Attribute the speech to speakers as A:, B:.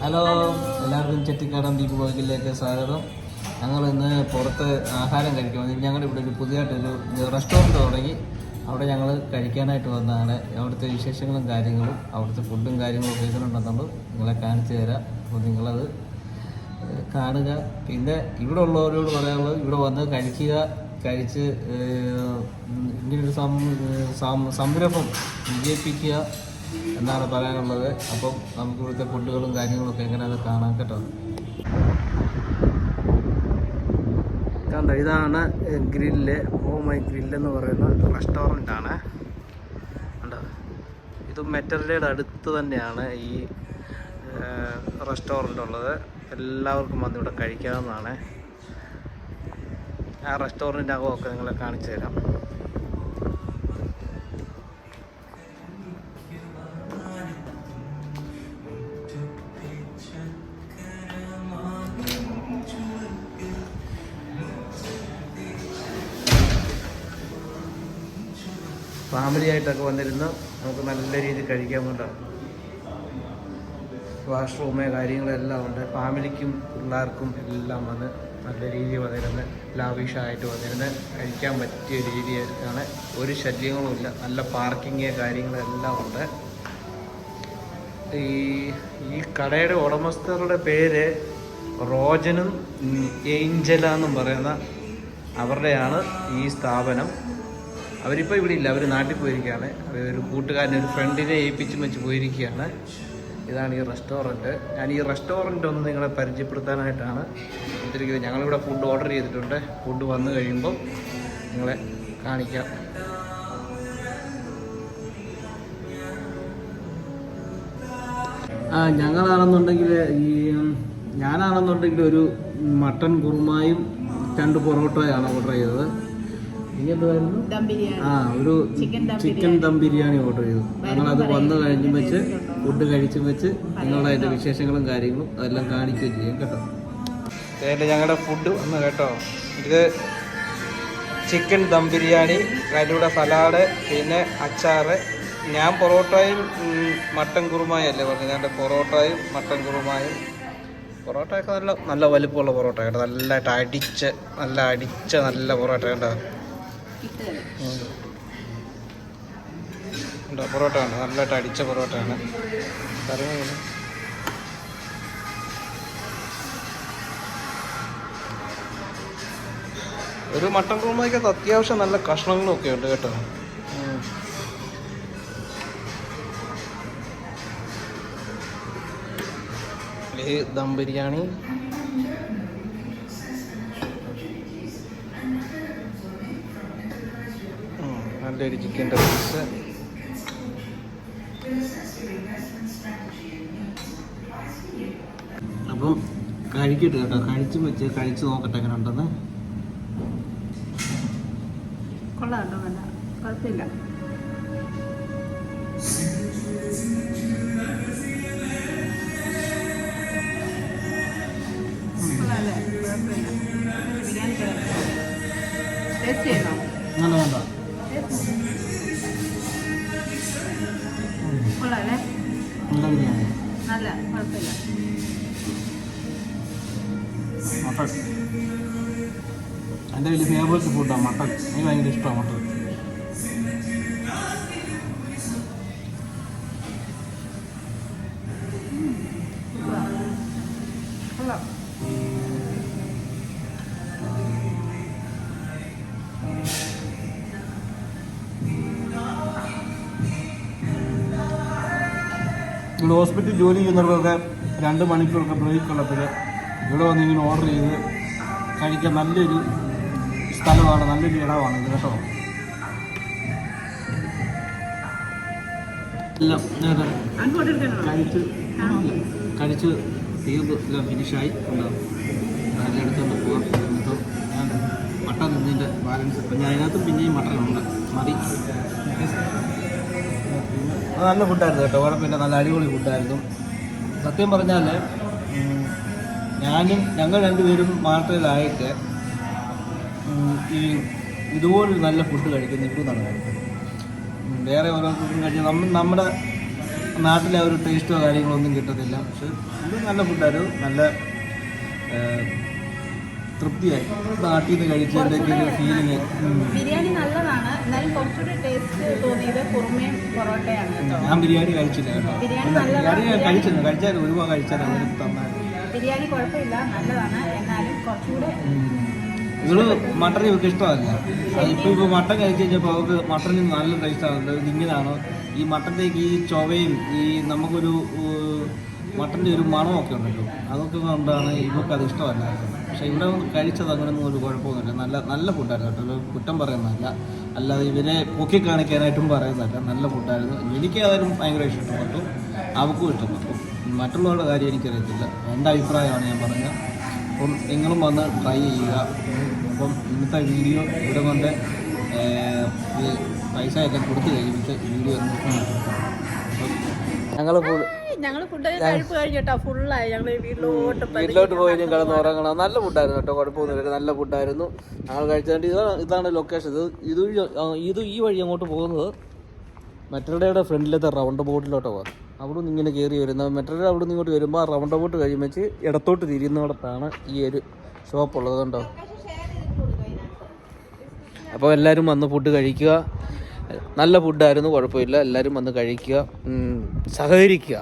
A: Hello എല്ലാവർക്കും ചെട്ടിക്കാടൻ ദീപ് വ്ളോഗിലേക്ക് സ്വാഗതം. ഞങ്ങൾ ഇന്ന് പുറത്ത് ആഹാരം കഴിക്കാൻ വന്നു. ഞങ്ങളുടെ ഇവിടെ ഒരു പുതിയതായിട്ടൊരു റെസ്റ്റോറന്റ് തുടങ്ങി. അവിടെ ഞങ്ങൾ കഴിക്കാനായിട്ട് വന്നതാണ്. അവിടുത്തെ വിശേഷങ്ങളും കാര്യങ്ങളും അവിടുത്തെ ഫുഡും കാര്യങ്ങളും ഒക്കെ ഇതിലുണ്ടെന്നുണ്ട്. നിങ്ങളെ കാണിച്ചു തരാം. അപ്പോൾ നിങ്ങളത് കാണുക. പിന്നെ ഇവിടെ ഉള്ളവരോട് പറയാനുള്ളത് ഇവിടെ വന്ന് കഴിക്കുക കഴിച്ച് ഇങ്ങനൊരു സംരംഭം വിജയിപ്പിക്കുക എന്നാണ് പറയാനുള്ളത്. അപ്പം നമുക്ക് ഇവിടുത്തെ ഫുഡുകളും കാര്യങ്ങളൊക്കെ ഒക്കെ കാണാൻ കാണാം കേട്ടോ. കണ്ട ഇതാണ് ഗ്രില്ല് ഓ മൈ ഗ്രില്ല് എന്ന് പറയുന്ന റെസ്റ്റോറന്റ് ആണ് കണ്ടോ? ഇത് മെറ്റർഡേയുടെ അടുത്ത് തന്നെയാണ് ഈ റെസ്റ്റോറന്റ് ഉള്ളത് എല്ലാവർക്കും വന്ന് ഇവിടെ കഴിക്കാവുന്നതാണ്. ആ റെസ്റ്റോറന്റിന്റെ അകമൊക്കെ നിങ്ങളെ കാണിച്ചു തരാം. ഫാമിലി ആയിട്ടൊക്കെ വന്നിരുന്ന് നമുക്ക് നല്ല രീതിയിൽ കഴിക്കാൻ വേണ്ട വാഷ്റൂമ് കാര്യങ്ങളെല്ലാം ഉണ്ട്. ഫാമിലിക്കും പിള്ളേർക്കും എല്ലാം വന്ന് നല്ല രീതിയിൽ വന്നിരുന്ന് ലാവിഷായിട്ട് വന്നിരുന്ന് കഴിക്കാൻ പറ്റിയ രീതിയാണ് ഒരു ശല്യങ്ങളും ഇല്ല. നല്ല പാർക്കിങ് കാര്യങ്ങളെല്ലാം ഉണ്ട്. ഈ ഈ കടയുടെ ഉടമസ്ഥരുടെ പേര് റോജനും ഏഞ്ചല എന്നും പറയുന്ന അവരുടെയാണ് ഈ സ്ഥാപനം. അവരിപ്പോൾ ഇവിടെ ഇല്ല. അവർ നാട്ടിൽ പോയിരിക്കുകയാണ്. ഒരു കൂട്ടുകാരനെ ഒരു ഫ്രണ്ടിനെ ഏൽപ്പിച്ചും വെച്ച് പോയിരിക്കുകയാണ്. ഇതാണ് ഈ റെസ്റ്റോറന്റ് ഞാൻ ഈ റെസ്റ്റോറന്റ് ഒന്ന് നിങ്ങളെ പരിചയപ്പെടുത്താനായിട്ടാണ് ഇത്തിരിക്കുന്നത് ഞങ്ങളിവിടെ ഫുഡ് ഓർഡർ ചെയ്തിട്ടുണ്ട്. ഫുഡ് വന്നു കഴിയുമ്പോൾ നിങ്ങളെ കാണിക്കാം. ആ ഞങ്ങളാണെന്നുണ്ടെങ്കിൽ ഈ ഞാനാണെന്നുണ്ടെങ്കിൽ ഒരു മട്ടൺ കുറുമായും രണ്ട് പൊറോട്ടയാണ് ഓർഡർ ചെയ്തത്. ഇനി എന്തുവായിരുന്നു?
B: ദം ബിരിയാണി.
A: ആ ഒരു
B: ചിക്കൻ ദം
A: ബിരിയാണി. ഓർഡർ ചെയ്തു. ഞങ്ങൾ അത് വന്ന് കഴിഞ്ഞും വെച്ച് ഫുഡ് കഴിച്ചും വെച്ച് നിങ്ങളുടെ അതിന്റെ വിശേഷങ്ങളും കാര്യങ്ങളും അതെല്ലാം കാണിക്കുകയും ചെയ്യും കേട്ടോ. അതിന്റെ ഞങ്ങളുടെ ഫുഡ് വന്നു കേട്ടോ. ഇത് ചിക്കൻ ദം ബിരിയാണി അതിന്റെ കൂടെ സലാഡ് പിന്നെ അച്ചാറ്. ഞാൻ പൊറോട്ടയും മട്ടൻ കുറുമായും അല്ലേ പറഞ്ഞു ഞാൻ പൊറോട്ടയും മട്ടൻ കുറുമായും. പൊറോട്ടയൊക്കെ നല്ല നല്ല വലിപ്പമുള്ള പൊറോട്ട കേട്ടോ. നല്ലതായിട്ട് അടിച്ച് നല്ല അടിച്ച നല്ല പൊറോട്ട കേട്ടോ. പൊറോട്ട ഉണ്ട് നല്ലതായിട്ട് അടിച്ച പൊറോട്ടയാണ് കറി. ഒരു മട്ടൻ കുറുമയ്ക്കകത്ത് അത്യാവശ്യം നല്ല കഷ്ണങ്ങളും ഒക്കെ ഉണ്ട് കേട്ടോ. ദം ബിരിയാണി ഉം, ഒരു ചിക്കൻ പീസ് അപ്പം കഴിക്കട്ടെ കേട്ടോ. കഴിച്ചും വെച്ച് കഴിച്ചു നോക്കട്ടെ എങ്ങനെ ഉണ്ടെന്ന്.
B: കൊള്ളാം കേട്ടോ നല്ല കുഴപ്പമില്ല. കൊള്ളാല്ലേ
A: നല്ല
B: കുഴപ്പമില്ല.
A: മട്ടൺ. എന്റെ വലിയ ഫേവറേറ്റ് ഫുഡാണ് മട്ടൺ. എനിക്ക് ഭയങ്കര ഇഷ്ടമാണ് മട്ടൺ. ഇവിടെ ഹോസ്പിറ്റലിൽ ജോലി ചെയ്യുന്നവർക്കൊക്കെ രണ്ട് മണിക്കൂറൊക്കെ ബ്രേക്ക് ഉള്ളപ്പോൾ ഇവിടെ വന്ന് ഇങ്ങനെ ഓർഡർ ചെയ്ത് കഴിക്കാൻ നല്ലൊരു സ്ഥലമാണ് നല്ലൊരു ഇടമാണ് ഇത് കേട്ടോ. കഴിച്ച് തീർന്ന് എല്ലാം ഫിനിഷായി ഉണ്ടാവും അതിന്റെ അടുത്തുകൊണ്ട് പോകാം എന്നിട്ട് ഞാൻ മട്ടൻ നിന്നതിന്റെ ബാലൻസ് ഇപ്പം ഞാൻ അതിനകത്ത് പിന്നെയും മട്ടൻ ഉണ്ട് മതി. നല്ല ഫുഡായിരുന്നു കേട്ടോ. കുഴപ്പമില്ല നല്ല അടിപൊളി ഫുഡായിരുന്നു. സത്യം പറഞ്ഞാൽ ഞാനും ഞങ്ങൾ രണ്ടുപേരും മാത്രയിലായിട്ട് ഈ ഇതുപോലൊരു നല്ല ഫുഡ് കഴിക്കുന്ന ഇവിടെ നിന്നാണ് കഴിക്കുന്നത് വേറെ വേറെ ഫുഡും കഴിച്ചാൽ നമ്മൾ നമ്മുടെ നാട്ടിലെ ഒരു ടേസ്റ്റോ കാര്യങ്ങളോ ഒന്നും കിട്ടത്തില്ല. പക്ഷെ ഇത് നല്ല ഫുഡായിരുന്നു. നല്ല തൃപ്തിയായി. നാട്ടിൽ നിന്ന് കഴിച്ചതിന്റെ ഒക്കെ ഒരു ഫീലിങ്
B: ബിരിയാണി നല്ലതാണ്. എന്നാലും കുറച്ചുകൂടി ടേസ്റ്റ് തോന്നിയത് കുറുമയും പൊറോട്ടയാണ്
A: ഞാൻ ബിരിയാണി കഴിച്ചില്ല കേട്ടോ.
B: ബിരിയാണി
A: ഞാൻ കഴിച്ചിരുന്നു കഴിച്ചാൽ ഒരുപാട് കഴിച്ചാലും അവർ തന്നായിരുന്നു
B: ബിരിയാണി കുഴപ്പമില്ല. നല്ലതാണ്. എന്നാലും കുറച്ചുകൂടെ
A: ഇവൾ മട്ടൺ ഇവർക്ക് ഇഷ്ടമല്ല. ഇപ്പൊ ഇപ്പൊ മട്ടൺ കഴിച്ച് കഴിഞ്ഞപ്പോൾ അവർക്ക് മട്ടണിന് നല്ല ടേസ്റ്റ് ആണല്ലോ ഇത് ഇങ്ങനെയാണോ ഈ മട്ടന്റെ ഈ ചൊവയും ഈ നമുക്കൊരു മട്ടന്റെ ഒരു മണമൊക്കെ ഉണ്ടല്ലോ. അതൊക്കെ കൊണ്ടാണ് ഇവർക്ക് അത് ഇഷ്ടമല്ല. പക്ഷേ ഇവിടെ കഴിച്ചത് അങ്ങനെയൊന്നും ഒരു കുഴപ്പമൊന്നുമില്ല. നല്ല നല്ല ഫുഡായിരുന്നു കേട്ടോ. കുറ്റം പറയുന്നതല്ല. അല്ലാതെ ഇവരെ പൊക്കി കാണിക്കാനായിട്ടും പറയുന്നതല്ല. നല്ല ഫുഡായിരുന്നു എനിക്ക് അതായാലും ഭയങ്കര ഇഷ്ടപ്പെട്ടു അവർക്കും ഇഷ്ടപ്പെട്ടു മറ്റുള്ളവരുടെ കാര്യം എനിക്കറിയത്തില്ല. എന്റെ അഭിപ്രായമാണ് ഞാൻ പറഞ്ഞത്. അപ്പം നിങ്ങളും വന്ന് ട്രൈ ചെയ്യുക. അപ്പം ഇന്നത്തെ വീഡിയോ ഇവിടെ കൊണ്ട് പൈസ പൈസയൊക്കെ കൊടുത്തു കഴിഞ്ഞിട്ട് വീഡിയോ ഞങ്ങൾ
B: ഞങ്ങൾ ഫുഡ് കഴിപ്പ് കഴിഞ്ഞിട്ടോ ഫുള്ളായി ഞങ്ങൾ വീട്ടിലോട്ട്
A: വീട്ടിലോട്ട് പോയി കിടന്ന് ഉറങ്ങണം. നല്ല ഫുഡായിരുന്നു കേട്ടോ കുഴപ്പമൊന്നുമില്ല നല്ല ഫുഡായിരുന്നു ഞങ്ങൾ കഴിച്ചതുകൊണ്ട് ഇതാണ് ഇതാണ് ലൊക്കേഷൻ ഇത് ഇത് ഇത് ഈ വഴി അങ്ങോട്ട് പോകുന്നത് മെട്രോയുടെ ഫ്രണ്ടിലത്തെ റൗണ്ട് ബോട്ടിലോട്ട് പോകാം അവിടെ നിന്ന് ഇങ്ങനെ കയറി വരുന്ന മെട്രോയുടെ അവിടെ നിന്ന് ഇങ്ങോട്ട് വരുമ്പോൾ റൗണ്ട് ബോട്ട് കഴിയുമ്പോൾ ഇടത്തോട്ട് തിരിയുന്നിടത്താണ് ഈ ഒരു ഷോപ്പ് ഉള്ളത് കണ്ടോ? അപ്പോൾ എല്ലാവരും വന്ന് ഫുഡ് കഴിക്കുക. നല്ല ഫുഡായിരുന്നു കുഴപ്പമില്ല. എല്ലാവരും വന്ന് കഴിക്കുക സഹകരിക്കുക.